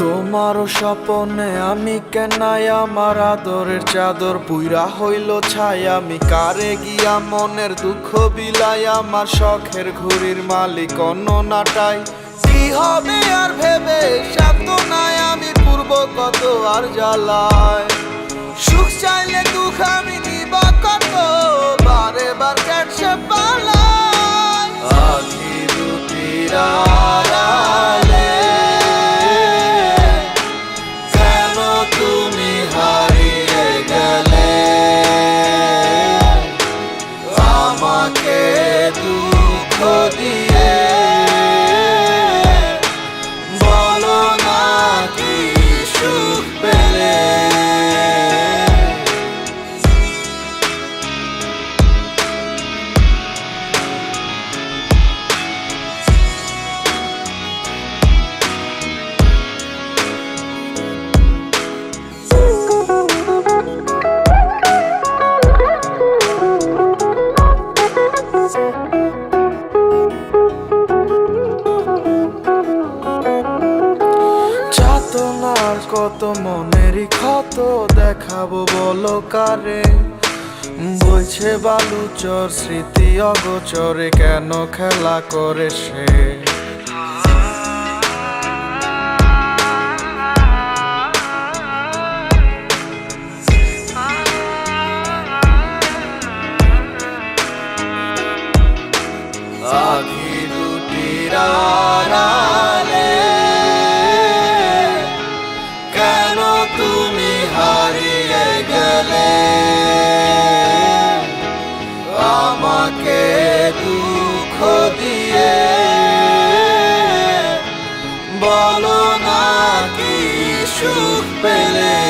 আমারও স্বপনে আমি কেনাই আমার আদরের চাদর, পুইরা হইল ছাই। আমি কারে গিয়া মনের দুঃখ বিলাই আমার শখের ঘুড়ির মালিক অন্য নাটাই কি হবে আর ভেবে সাত নাই, আমি পূর্ব কত আর জ্বালায় সুখ চাইলে দুঃখ আমি নিবা কত বারে বার কেটে পালাই আখি দুটির কত মনেরই ক্ষত দেখাবো বলো কারে? বইছে বালুচর স্মৃতি অগোচরে কেন খেলা করে সে? বলো না কি সুখ পেলে